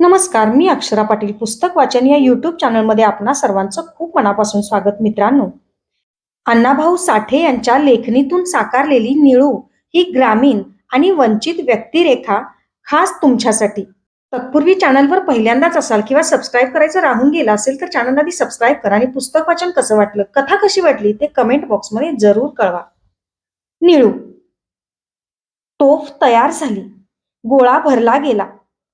नमस्कार मी अक्षरा पाटील पुस्तक वाचन या यूट्यूब चॅनलमध्ये आपणा सर्वांचं खूप मनापासून स्वागत मित्रांनो. अण्णाभाऊ साठे यांच्या लेखणीतून साकारलेली निळू ही ग्रामीण आणि वंचित व्यक्तिरेखा खास तुमच्यासाठी. तत्पूर्वी चॅनलवर पहिल्यांदाच असाल किंवा सबस्क्राईब करायचं राहून गेलं असेल तर चॅनल आधी सबस्क्राईब करा आणि पुस्तक वाचन कसं वाटलं कथा कशी वाटली ते कमेंट बॉक्समध्ये जरूर कळवा. निळू तोफ तयार झाली गोळा भरला गेला.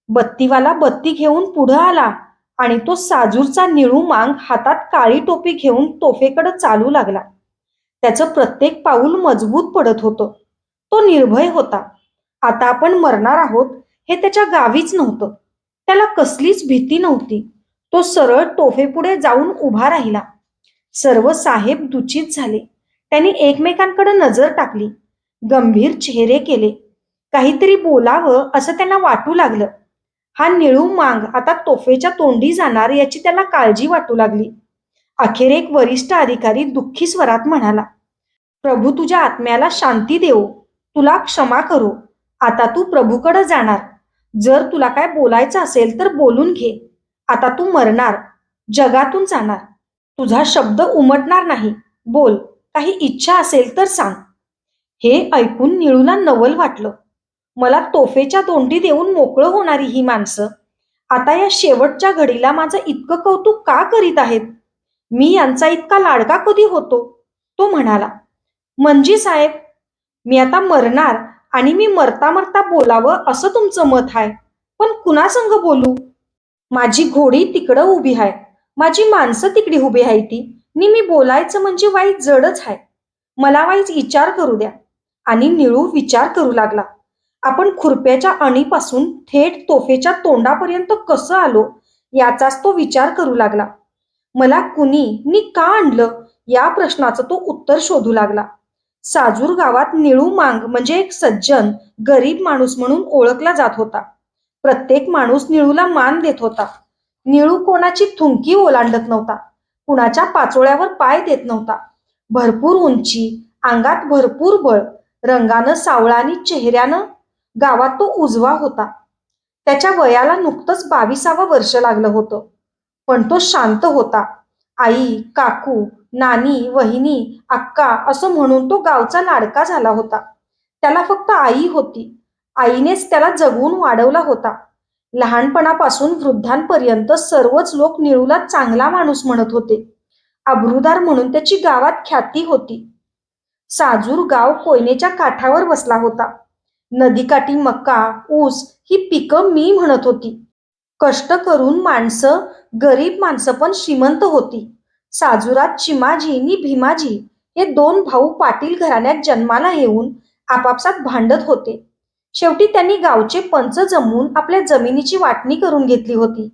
बत्तीवाला बत्ती घेऊन पुढं आला आणि तो साजूरचा निळू मांग हातात काळी टोपी घेऊन तोफेकडे चालू लागला. त्याचं प्रत्येक पाऊल मजबूत पडत होतं. तो निर्भय होता. आता आपण मरणार आहोत हे त्याच्या गावीच नव्हतं. त्याला कसलीच भीती नव्हती. तो सरळ टोफेपुढे जाऊन उभा राहिला. सर्व साहेब दुचित झाले. त्यांनी एकमेकांकडे नजर टाकली. गंभीर चेहरे केले. काहीतरी बोलावं असं त्यांना वाटू लागलं. हा निळू मांग आता तोफेच्या तोंडी जाणार याची त्याला काळजी वाटू लागली. अखेर एक वरिष्ठ अधिकारी दुःखी स्वरात म्हणाला प्रभू तुझ्या आत्म्याला शांती देव तुला क्षमा करो. आता तू प्रभूकडे जाणार. जर तुला काय बोलायचं असेल तर बोलून घे. आता तू मरणार. जगातून जाणार. तुझा शब्द उमटणार नाही. बोल. काही इच्छा असेल तर सांग. हे ऐकून निळूला नवल वाटलं. मला तोफेच्या तोंडी देऊन मोकळं होणारी ही माणसं. आता या शेवटच्या घडीला माझं इतकं कौतुक का करीत आहेत? मी यांचा इतका लाडका कधी होतो? तो म्हणाला मंजी साहेब मी आता मरणार आणि मी मरता मरता बोलावं असं तुमचं मत आहे. पण कुणासंग बोलू? माझी घोडी तिकडं उभी आहे. माझी माणसं तिकडी उभी आहे ती. नि मी बोलायचं म्हणजे वाईट जडच आहे. मला वाईच विचार करू द्या. आणि निळू विचार करू लागला. आपण खुरप्याच्या अणीपासून थेट तोफेच्या तोंडापर्यंत कसं आलो याचाच तो विचार करू लागला. मला कुणी नि का आणलं या प्रश्नाचं तो उत्तर शोधू लागला. साजूर गावात निळू मांग म्हणजे एक सज्जन गरीब माणूस म्हणून ओळखला जात होता. प्रत्येक माणूस निळूला मान देत होता. निळू कोणाची थुंकी ओलांडत नव्हता. कुणाच्या पाचोळ्यावर पाय देत नव्हता. भरपूर उंची अंगात भरपूर बळ रंगानं सावळानी आणि चेहऱ्यानं गावात तो उजवा होता. त्याच्या वयाला नुकतंच बावीसावं वर्ष लागलं होतं. पण तो शांत होता. आई काकू नानी वहिनी अक्का असं म्हणून तो गावचा लाडका झाला होता. त्याला फक्त आई होती. आईनेच त्याला जगवून वाढवला होता. लहानपणापासून वृद्धांपर्यंत सर्वच लोक निळूला चांगला माणूस म्हणत होते. अब्रुदार म्हणून त्याची गावात ख्याती होती. साजूर गाव कोयनेच्या काठावर बसला होता. नदीकाठी मका ऊस ही पिकं मी म्हणत होती. कष्ट करून माणसं गरीब माणसं पण श्रीमंत होती. साजुरात चिमाजी नि भीमाजी हे दोन भाऊ पाटील घराण्यात जन्माला येऊन आपापसात भांडत होते. शेवटी त्यांनी गावचे पंच जमवून आपल्या जमिनीची वाटणी करून घेतली होती.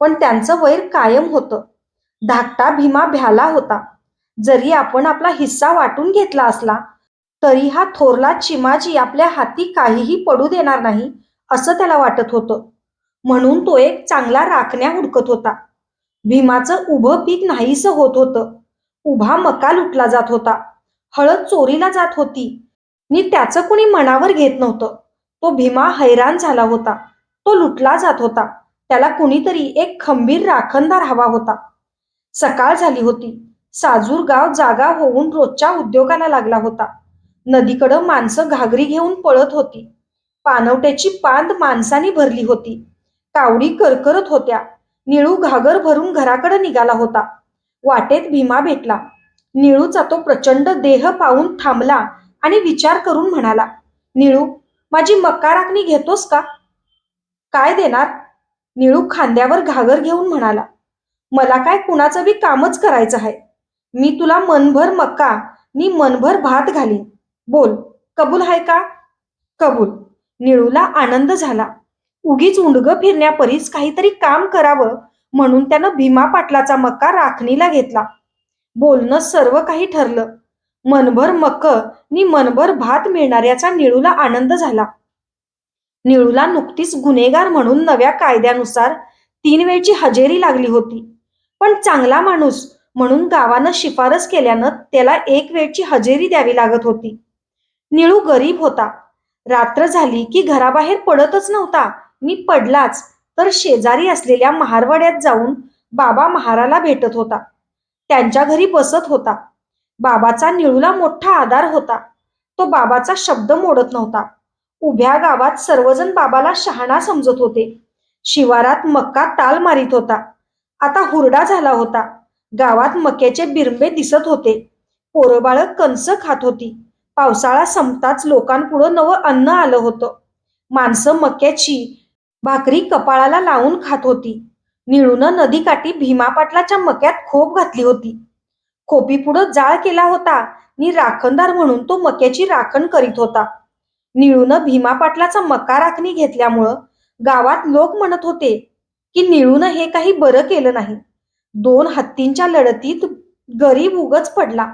पण त्यांचं वैर कायम होतं. धाकटा भीमा भ्याला होता. जरी आपण आपला हिस्सा वाटून घेतला असला तरी हा थोरला चिमाजी आपल्या हाती काहीही पडू देणार नाही असं त्याला वाटत होतं. म्हणून तो एक चांगला राखण्या हुडकत होता. भीमाचं उभं पीक नाहीसं होत होतं. उभा मका लुटला जात होता. हळद चोरीला जात होती. नि त्याचं कुणी मनावर घेत नव्हतं. तो भीमा हैराण झाला होता. तो लुटला जात होता. त्याला कुणीतरी एक खंबीर राखणदार हवा होता. सकाळ झाली होती. साजूर गाव जागा होऊन रोजच्या उद्योगाला लागला होता. नदीकडं माणसं घागरी घेऊन पळत होती. पानवट्याची पांद माणसानी भरली होती. कावडी करकरत होत्या. निळू घागर भरून घराकडे निघाला होता. वाटेत भीमा भेटला. निळूचा तो प्रचंड देह पाहून थांबला आणि विचार करून म्हणाला निळू माझी मक्का राखणी घेतोस का? काय देणार? निळू खांद्यावर घागर घेऊन म्हणाला मला काय कुणाचं बी कामच करायचं आहे. मी तुला मनभर मक्का मी मनभर भात घालीन. बोल. कबूल आहे का? कबूल. निळूला आनंद झाला. उगीच उंडगं फिरण्यापरीस काहीतरी काम करावं म्हणून त्यानं भीमा पाटलाचा मक्का राखणीला घेतला. बोलणं सर्व काही ठरलं. मनभर मक्क नि मनभर भात मिळणाऱ्याचा निळूला आनंद झाला. निळूला नुकतीच गुन्हेगार म्हणून नव्या कायद्यानुसार तीन वेळची हजेरी लागली होती. पण चांगला माणूस म्हणून गावानं शिफारस केल्यानं त्याला एक वेळची हजेरी द्यावी लागत होती. निळू गरीब होता. रात्र झाली की घराबाहेर पडतच नव्हता. मी पडलाच तर शेजारी असलेल्या महारवाड्यात जाऊन बाबा महाराला भेटत होता. त्यांच्या घरी बसत होता. बाबाचा निळूला मोठा आधार होता. तो बाबाचा शब्द मोडत नव्हता. उभ्या गावात सर्वजण बाबाला शहाणा समजत होते. शिवारात मक्का ताल मारित होता. आता हुरडा झाला होता. गावात मक्याचे बिरंबे दिसत होते. पोरबाळ कणसं खात होती. पावसाळा संपताच लोकांपुढं नवं अन्न आलं होतं. माणसं मक्याची भाकरी कपाळाला लावून खात होती. निळूनं नदीकाठी भीमापाटलाच्या मक्यात खोप घातली होती. खोपी पुढं जाळ केला होता नि राखणदार म्हणून तो मक्याची राखण करीत होता. निळून भीमापाटलाचा मका राखणी घेतल्यामुळं गावात लोक म्हणत होते की निळून हे काही बरं केलं नाही. दोन हत्तींच्या लढतीत गरीब उगच पडला.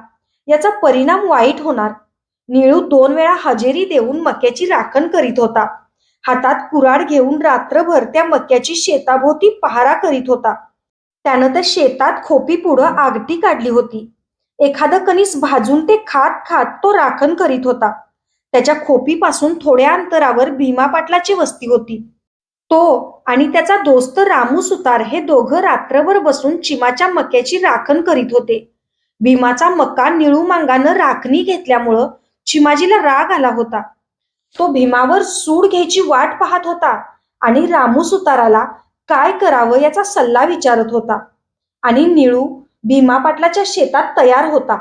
याचा परिणाम वाईट होणार. निळू दोन वेळा हजेरी देऊन मक्याची राखण करीत होता. हातात कुराड घेऊन रात्रभर त्या मक्याची शेताभोवती पहारा करीत होता. त्यानं त्या शेतात खोपी पुढं आगटी काढली होती. एखादं कणीस भाजून ते खात खात तो राखण करीत होता. त्याच्या खोपीपासून थोड्या अंतरावर भीमा पाटलाची वस्ती होती. तो आणि त्याचा दोस्त रामू सुतार हे दोघं रात्रभर बसून चिमाच्या मक्याची राखण करीत होते. भीमाचा मक्का निळू मांगानं राखणी घेतल्यामुळं चिमाजीला राग आला होता. तो भीमावर सूड घ्यायची वाट पाहत होता आणि रामू सुताराला काय करावं याचा सल्ला विचारत होता. आणि निळू भीमा पाटलाच्या शेतात तयार होता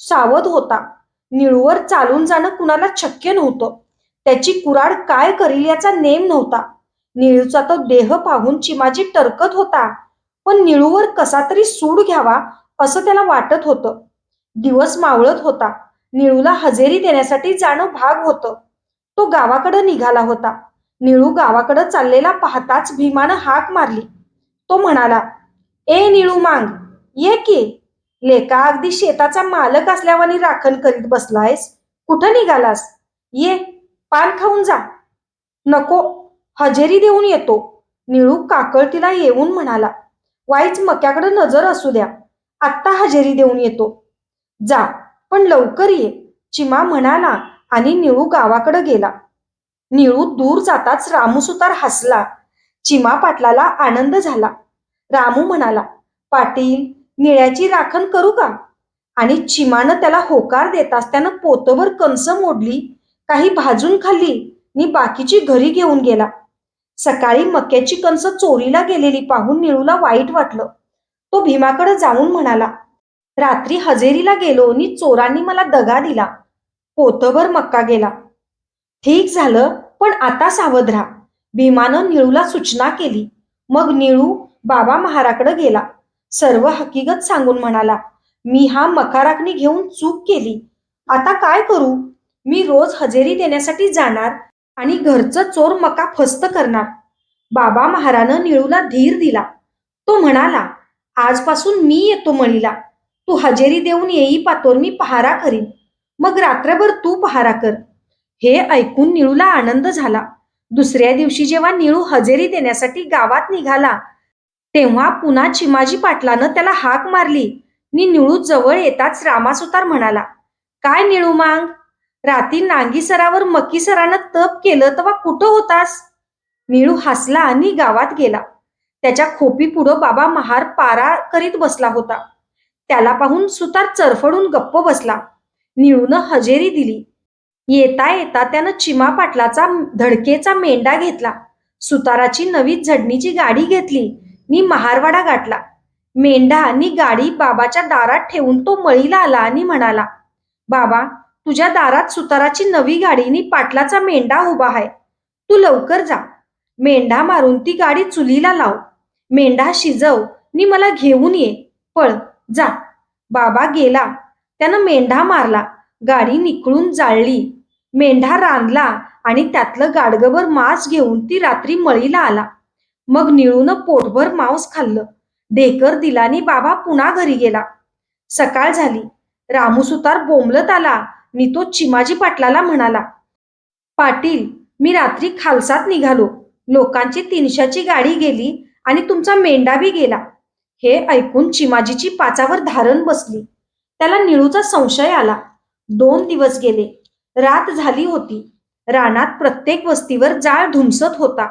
सावध होता. निळूवर चालून जाणं कुणाला शक्य नव्हतं. त्याची कुराड काय करील याचा नेम नव्हता. निळूचा तो देह पाहून चिमाजी टरकत होता पण निळूवर कसा तरी सूड घ्यावा असं त्याला वाटत होतं. दिवस मावळत होता. निळूला हजेरी देण्यासाठी जाणं भाग होतं. तो गावाकडं निघाला होता. निळू गावाकडं चाललेला पाहताच भीमानं हाक मारली. तो म्हणाला ए निळू मांग ये की? लेका अगदी शेताचा मालक असल्यावानी राखण करीत बसलायस. कुठं निघालास? ये पान खाऊन जा. नको हजेरी देऊन येतो. निळू काकळतीला येऊन म्हणाला वाईच मक्याकडे नजर असू द्या. आत्ता हजेरी देऊन येतो. जा पण लवकर ये. चिमा म्हणाला आणि निळू गावाकडे गेला. निळू दूर जाताच रामू सुतार हसला. चिमा पाटलाला आनंद झाला. रामू म्हणाला पाटील निळ्याची राखण करू का? आणि चिमानं त्याला होकार देताच त्यानं पोतभर कणस मोडली काही भाजून खाल्ली नि बाकीची घरी घेऊन गेला. सकाळी मक्याची कणस चोरीला गेलेली पाहून निळूला वाईट वाटलं. तो भीमाकडे जाऊन म्हणाला रात्री हजेरीला गेलो नि चोरांनी मला दगा दिला. पोतभर मक्का गेला. ठीक झालं पण आता सावध राहा. भीमानं निळूला सूचना केली. मग निळू बाबा महाराकडे गेला. सर्व हकीकत सांगून म्हणाला मी हा मकाराकनी घेऊन चूक केली. आता काय करू? मी रोज हजेरी देण्यासाठी जाणार आणि घरचं चोर मका फस्त करणार. बाबा महारानं निळूला धीर दिला. तो म्हणाला आजपासून मी येतो मणीला तू हजेरी देऊन येई पातोर मी पहारा करीन. मग रात्रभर तू पहारा कर. हे ऐकून निळूला आनंद झाला. दुसऱ्या दिवशी जेव्हा निळू हजेरी देण्यासाठी गावात निघाला तेव्हा पुन्हा चिमाजी पाटलानं त्याला हाक मारली. मी निळू जवळ येताच रामासुतार म्हणाला काय निळू मांग? राती नांगी सरावर मकी सरानं तप केलं तेव्हा कुठं होतास? निळू हसला आणि गावात गेला. त्याच्या खोपी पुढं बाबा महार पारा करीत बसला होता. त्याला पाहून सुतार चरफडून गप्प बसला. निळून हजेरी दिली. येता येता त्यानं चिमा पाटलाचा धडकेचा मेंढा घेतला. सुताराची नवी झडणीची गाडी घेतली. नी महारवाडा गाठला. मेंढा आणि गाडी बाबाच्या दारात ठेवून तो मळीला आला आणि म्हणाला बाबा तुझ्या दारात सुताराची नवी गाडी नि पाटलाचा मेंढा उभा आहे तू लवकर जा. मेंढा मारून ती गाडी चुलीला लाव. मेंढा शिजव. नि मला घेऊन ये. पळ जा. बाबा गेला. त्यानं मेंढा मारला. गाडी निकळून जाळली. मेंढा रांधला आणि त्यातलं गाडगभर मांस घेऊन ती रात्री मळीला आला. मग निळून पोटभर मांस खाल्लं. ढेकर दिलानी बाबा पुन्हा घरी गेला. सकाळ झाली. रामूसुतार बोंबलत आला. नि तो चिमाजी पाटलाला म्हणाला पाटील मी रात्री खालसात निघालो. लोकांची तीनशाची गाडी गेली आणि तुमचा मेंढा बी गेला. हे ऐकून चिमाजीची पाचावर धारण बसली. त्याला निळूचा संशय आला. दोन दिवस गेले. रात झाली होती. रानात प्रत्येक वस्तीवर जाळ धुमसत होता.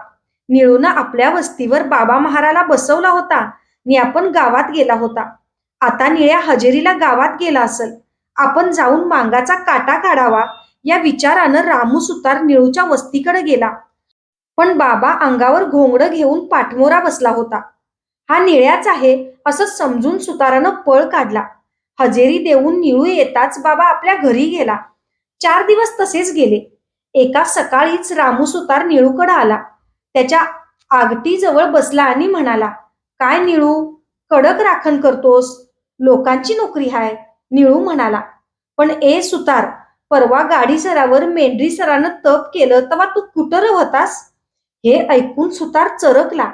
निळूनं आपल्या वस्तीवर बाबा महाराला बसवला होता नि आपण गावात गेला होता. आता निळ्या हजेरीला गावात गेला असल. आपण जाऊन मांगाचा काटा काढावा. या विचारानं रामू सुतार निळूच्या वस्तीकडे गेला. पण बाबा अंगावर घोंगडं घेऊन पाठमोरा बसला होता. हा निळ्याच आहे असं समजून सुतारानं पळ काढला. हजेरी देऊन निळू येताच बाबा आपल्या घरी गेला. चार दिवस तसेच गेले. एका सकाळीच रामू सुतार निळूकडे आला. त्याच्या आगटीजवळ बसला आणि म्हणाला काय निळू कडक राखण करतोस? लोकांची नोकरी हाय. निळू म्हणाला पण ए सुतार परवा गाडी सरावर मेंढरी सरानं तप केलं तेव्हा तू कुठं होतास हे ऐकून सुतार चरकला.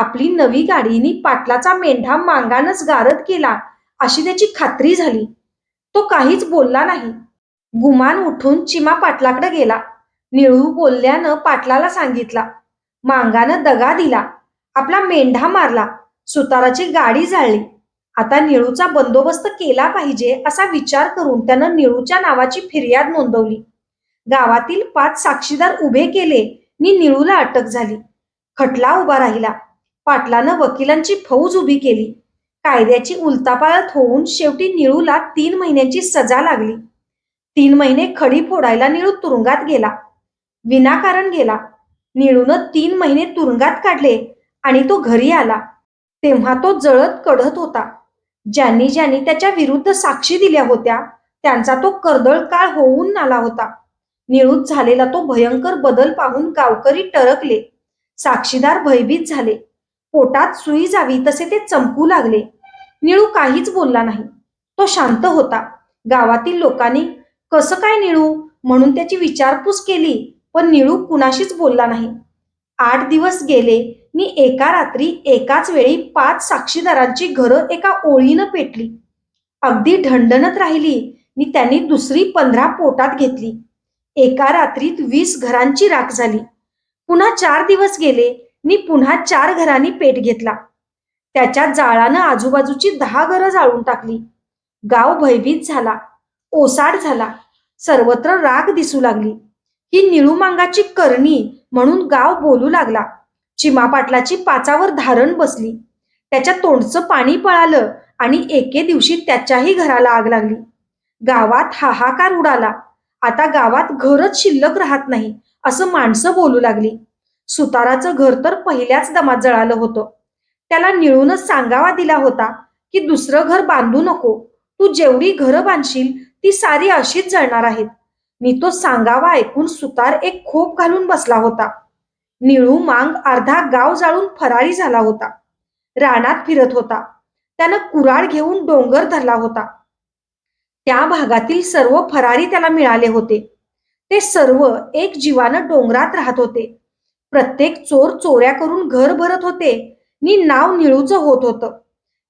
आपली नवी गाडीनी पाटलाचा मेंढा मांगानच गारद केला अशी त्याची खात्री झाली. तो काहीच बोलला नाही. गुमान उठून चिमा पाटलाकडे गेला. निळू बोलल्यानं पाटलाला सांगितला. मांगानं दगा दिला. आपला मेंढा मारला. सुताराची गाडी जाळली. आता निळूचा बंदोबस्त केला पाहिजे असा विचार करून त्यानं निळूच्या नावाची फिर्याद नोंदवली. गावातील पाच साक्षीदार उभे केले. नि निळूला अटक झाली. खटला उभा राहिला. पाटलानं वकिलांची फौज उभी केली. कायद्याची उलतापाळत होऊन शेवटी निळूला तीन महिन्यांची सजा लागली. तीन महिने खडी फोडायला निळू तुरुंगात गेला. विनाकारण गेला. निळूनं तीन महिने तुरुंगात काढले आणि तो घरी आला. तेव्हा तो जळत कढत होता. ज्यांनी ज्यांनी त्याच्या विरुद्ध साक्षी दिल्या होत्या त्यांचा तो कर्दळ काळ होऊन आला होता. निळूत झालेला तो भयंकर बदल पाहून गावकरी टरकले. साक्षीदार भयभीत झाले. पोटात सुई जावी तसे ते चमकू लागले. निळू काहीच बोलला नाही. तो शांत होता. गावातील लोकांनी कसं काय निळू? म्हणून त्याची विचारपूस केली पण निळू कुणाशीच बोलला नाही. आठ दिवस गेले मी एका रात्री एकाच वेळी पाच साक्षीदारांची घरं एका ओळीनं पेटली. अगदी ढणढणत राहिली. मी त्यांनी दुसरी पंधरा पोटात घेतली. एका रात्रीत वीस घरांची राख झाली. पुन्हा चार दिवस गेले नी पुन्हा चार घरांनी पेट घेतला. त्याच्या जाळानं आजूबाजूची दहा घरं जाळून टाकली. गाव भयभीत झाला. ओसाड झाला. सर्वत्र राग दिसू लागली. ही निळूमांगाची करणी म्हणून गाव बोलू लागला. चिमा पाटलाची पाचावर धारण बसली. त्याच्या तोंडचं पाणी पळालं आणि एके दिवशी त्याच्याही घराला आग लागली. गावात हाहाकार उडाला. आता गावात घरच शिल्लक राहत नाही असं माणसं बोलू लागली. सुताराचं घर तर पहिल्याच दमात जळालं होतं. त्याला निळूनच सांगावा दिला होता की दुसरं घर बांधू नको. तू जेवढी घरं बांधशील ती सारी अशीच जळणार आहेत. मी तो सांगावा ऐकून सुतार एक खोप घालून बसला होता. निळू मांग अर्धा गाव जाळून फरारी झाला होता. रानात फिरत होता. त्यानं कुराड घेऊन डोंगर धरला होता. त्या भागातील सर्व फरारी त्याला मिळाले होते. ते सर्व एक जीवानं डोंगरात राहत होते. प्रत्येक चोर चोऱ्या करून घर भरत होते. नि नाव निळूचं होत होतं.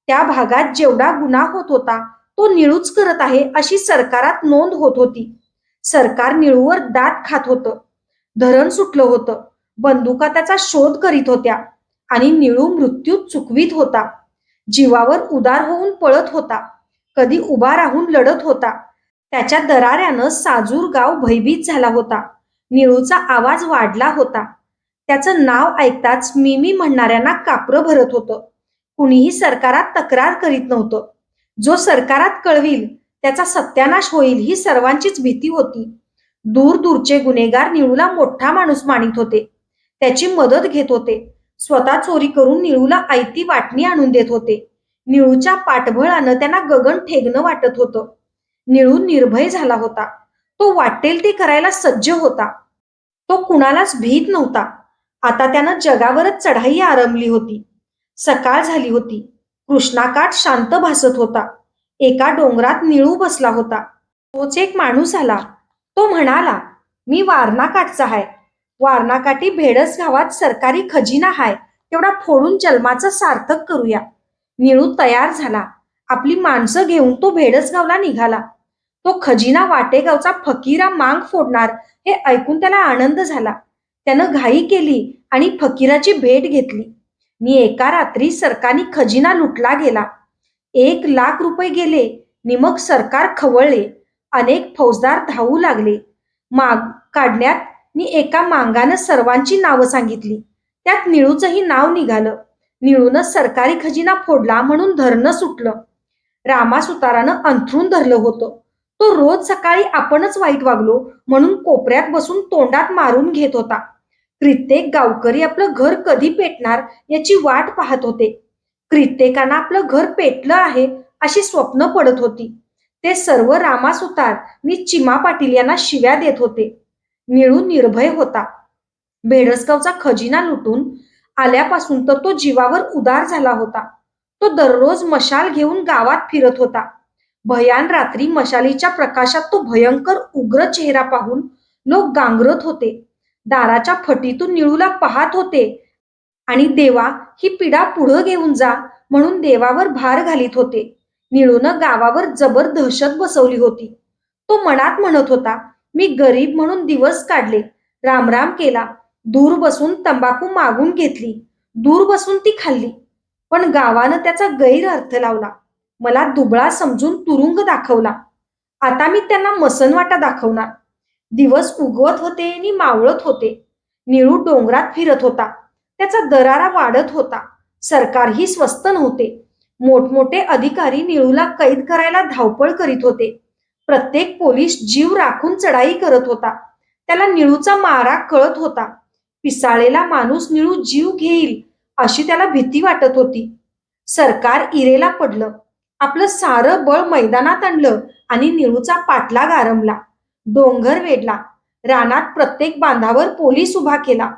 त्या भागात जेवढा गुन्हा होत होता तो निळूच करत आहे अशी सरकारात नोंद होत होती. सरकार निळूवर दात खात होतं. धरण सुटलं होतं. बंदुका त्याचा शोध करीत होत्या आणि निळू मृत्यू चुकवीत होता. जीवावर उदार होऊन पळत होता. कधी उभा राहून लढत होता. त्याच्या दराऱ्यानं साजूर गाव भयभीत झाला होता. निळूचा आवाज वाढला होता. त्याचं नाव ऐकताच मिमी म्हणणाऱ्यांना कापरं भरत होतं. कुणीही सरकारात तक्रार करीत नव्हतं. जो सरकारात कळविल त्याचा सत्यानाश होईल ही सर्वांचीच भीती होती. दूर दूरचे गुन्हेगार निळूला मोठा माणूस मानित होते. त्याची मदत घेत होते. स्वतः चोरी करून निळूला आयती वाटणी आणून देत होते. निळूच्या पाठबळानं त्यांना गगन ठेगणं वाटत होतं. निळू निर्भय झाला होता. तो वाटेल ते करायला सज्ज होता. तो कुणालाच भीत नव्हता. आता त्यानं जगावरच चढाई आरंभली होती. सकाळ झाली होती. कृष्णाकाठ शांत भासत होता. एका डोंगरात निळू बसला होता. तोच एक माणूस आला. तो म्हणाला मी वारणाकाठचा आहे वारणाकाठी भेडस गावात सरकारी खजिना हाय. तेवढा फोडून जन्माचं सार्थक करूया. निळू तयार झाला. आपली माणसं घेऊन तो भेडस गावला निघाला. तो खजिना वाटेगावचा फकीरा मांग फोडणार हे ऐकून त्याला आनंद झाला. त्यानं घाई केली आणि फकीराची भेट घेतली. मी एका रात्री सरकारनी खजिना लुटला गेला. एक लाख रुपये गेले. नि मग सरकार खवळले. अनेक फौजदार धावू लागले. माग काढण्यात मी एका मांगानं सर्वांची नावं सांगितली. त्यात निळूचंही नाव निघालं. निळूनच सरकारी खजिना फोडला म्हणून धरणं सुटलं. रामासुतारानं अंथरून धरलं होतं. तो रोज सकाळी आपणच वाईट वागलो म्हणून कोपऱ्यात बसून तोंडात मारून घेत होता. प्रत्येक गावकरी आपलं घर कधी पेटणार याची वाट पाहत होते. प्रत्येकानं आपलं घर पेटलं आहे अशी स्वप्न पडत होती. ते सर्व रामासुतार मी चिमा पाटील यांना शिव्या देत होते. निळू निर्भय होता. बेडसगावचा खजिना लुटून आल्यापासून तर तो जीवावर उदार झाला होता. तो दररोज मशाल घेऊन गावात फिरत होता. भयान रात्री मशालीच्या प्रकाशात तो भयंकर उग्र चेहरा पाहून लोक गांगरत होते. दाराच्या फटीतून निळूला पाहत होते. आणि देवा ही पिढा पुढं घेऊन जा म्हणून देवावर भार घालीत होते. निळूनं गावावर जबर दहशत बसवली होती. तो मनात म्हणत होता मी गरीब म्हणून दिवस काढले. रामराम केला. दूर बसून तंबाखू मागून घेतली. दूर बसून ती खाल्ली. पण गावानं त्याचा गैरअर्थ लावला. मला दुबळा समजून तुरुंग दाखवला. आता मी त्यांना मसनवाटा दाखवणार. दिवस उगवत होते आणि मावळत होते. निळू डोंगरात फिरत होता. त्याचा दरारा वाढत होता. सरकारही स्वस्त नव्हते. मोठमोठे अधिकारी निळूला कैद करायला धावपळ करीत होते. प्रत्येक पोलीस जीव राखून चढाई करत होता. त्याला निळूचा मारा कळत होता. पिसाळेला माणूस निळू जीव घेईल अशी त्याला भीती वाटत होती. सरकार इरेला पडलं. आपलं सारं बळ मैदानात आणलं आणि निळूचा पाठलाग आरंभला. डोंगर वेढला. रानात प्रत्येक बांधावर पोलीस उभा केला.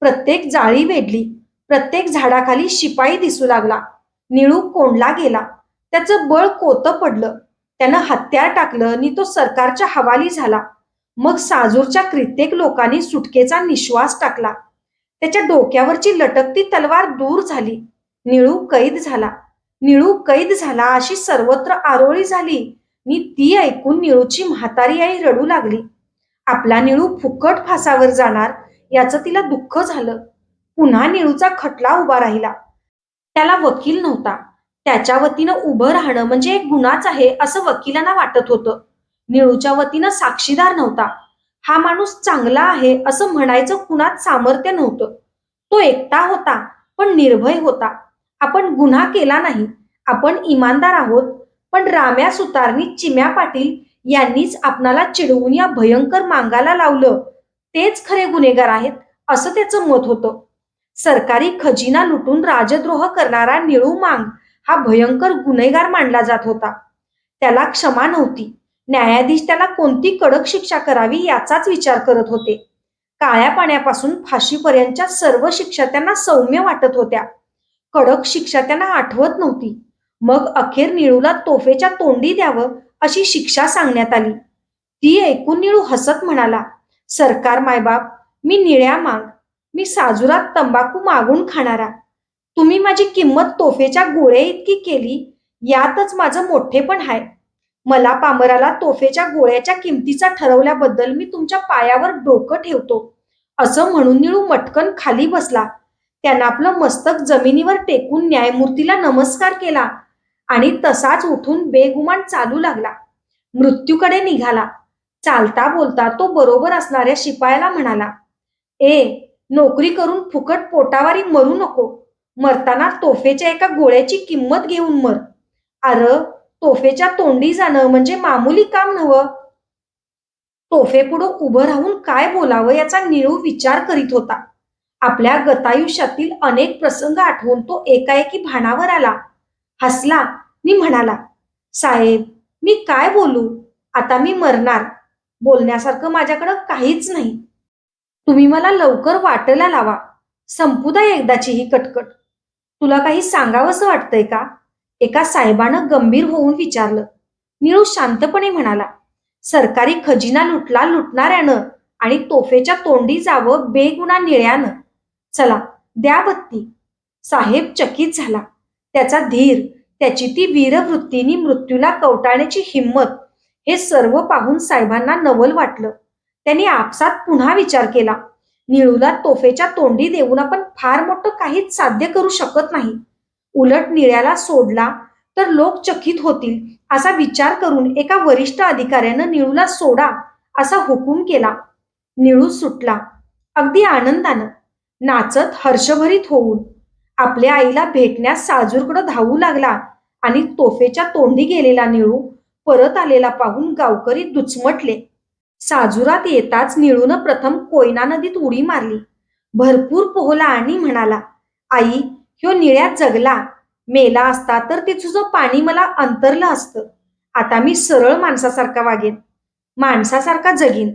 प्रत्येक जाळी वेढली. प्रत्येक झाडाखाली शिपाई दिसू लागला. निळू कोंडला गेला. त्याचं बळ कोतं पडलं. त्यानं हत्यार टाकलं आणि तो सरकारच्या हवाली झाला. मग साजूरच्या कित्येक लोकांनी सुटकेचा निश्वास टाकला. त्याच्या डोक्यावरची लटकती तलवार दूर झाली. निळू कैद झाला. निळू कैद झाला अशी सर्वत्र आरोळी झाली. नि ती ऐकून निळूची म्हातारी आई रडू लागली. आपला निळू फुकट फासावर जाणार याचं तिला दुःख झालं. पुन्हा निळूचा खटला उभा राहिला. त्याला वकील नव्हता. त्याच्या वतीनं उभं राहणं म्हणजे एक गुन्हाच आहे असं वकिलांना वाटत होतं. निळूच्या वतीनं साक्षीदार नव्हता. हा माणूस चांगला आहे असं म्हणायचं कुणात सामर्थ्य नव्हतं. तो एकटा होता पण निर्भय होता. आपण गुन्हा केला नाही आपण इमानदार आहोत पण राम्या सुतारनी चिम्या पाटील यांनीच आपणाला चिडवून या भयंकर मांगाला लावलं. तेच खरे गुन्हेगार आहेत असं त्याचं मत होतं. सरकारी खजिना लुटून राजद्रोह करणारा निळू मांग हा भयंकर गुन्हेगार मानला जात होता. त्याला क्षमा नव्हती. न्यायाधीश त्याला कोणती कडक शिक्षा करावी याचाच विचार करत होते. काळ्या पाण्यापासून फाशीपर्यंतच्या सर्व शिक्षा त्यांना सौम्य वाटत होत्या. कडक शिक्षा त्यांना आठवत नव्हती. मग अखेर निळूला तोफेच्या तोंडी द्यावं अशी शिक्षा सांगण्यात आली. ती ऐकून निळू हसत म्हणाला सरकार मायबाप मी निळ्या माग मी साजुरात तंबाखू मागून खाणारा. तुम्ही माझी किंमत तोफेच्या गोळ्या इतकी केली यातच माझं मोठेपण आहे मला पामराला तोफेच्या गोळ्याच्या किमतीचा ठरवल्याबद्दल मी तुमच्या पायावर डोकं ठेवतो. असं म्हणून निळू मटकन खाली बसला. त्यानं आपलं मस्तक जमिनीवर टेकून न्यायमूर्तीला नमस्कार केला आणि तसाच उठून बेगुमान चालू लागला. मृत्यूकडे निघाला. चालता बोलता तो बरोबर असणाऱ्या शिपायाला म्हणाला ए नोकरी करून फुकट पोटावारी मरू नको. मरताना तोफेच्या एका गोळ्याची किंमत घेऊन मर. अर तोफेच्या तोंडी जाणं म्हणजे मामूली काम नव्हं. तोफेपुढं उभं राहून काय बोलावं याचा निळू विचार करीत होता. आपल्या गतायुष्यातील अनेक प्रसंग आठवून तो एकाएकी भानावर आला. हसला. मी म्हणाला साहेब मी काय बोलू? आता मी मरणार. बोलण्यासारखं माझ्याकडं काहीच नाही. तुम्ही मला लवकर वाटेला लावा. संपुदा एकदाची ही कटकट. तुला काही सांगावंसं वाटतंय का? एका साहेबानं गंभीर होऊन विचारलं. निळू शांतपणे म्हणाला सरकारी खजिना लुटला लुटणाऱ्यानं आणि तोफेच्या तोंडी जावं बेगुणा निळ्यानं. चला द्या बत्ती साहेब चकित झाला. त्याचा धीर त्याची ती वीरवृत्तीनी मृत्यूला कवटाळण्याची हिंमत हे सर्व पाहून साहेबांना नवल वाटलं. त्यांनी आपसात पुन्हा विचार केला. निळूला तोफेच्या तोंडी देऊन आपण फार मोठं काहीच साध्य करू शकत नाही. उलट निळ्याला सोडला तर लोक चकित होतील असा विचार करून एका वरिष्ठ अधिकाऱ्यानं निळूला सोडा असा हुकूम केला. निळू सुटला. अगदी आनंदानं नाचत हर्षभरीत होऊन आपल्या आईला भेटण्यास साजूरकडं धावू लागला आणि तोफेच्या तोंडी गेलेला निळू परत आलेला पाहून गावकरी दुचमटले. साजुरात येताच निळूनं प्रथम कोयना नदीत उडी मारली. भरपूर पोहला आणि म्हणाला आई ह्यो निळ्यात जगला. मेला असता तर ते तुझं पाणी मला अंतरलं असतं. आता मी सरळ माणसासारखा वागेन. माणसासारखा जगीन.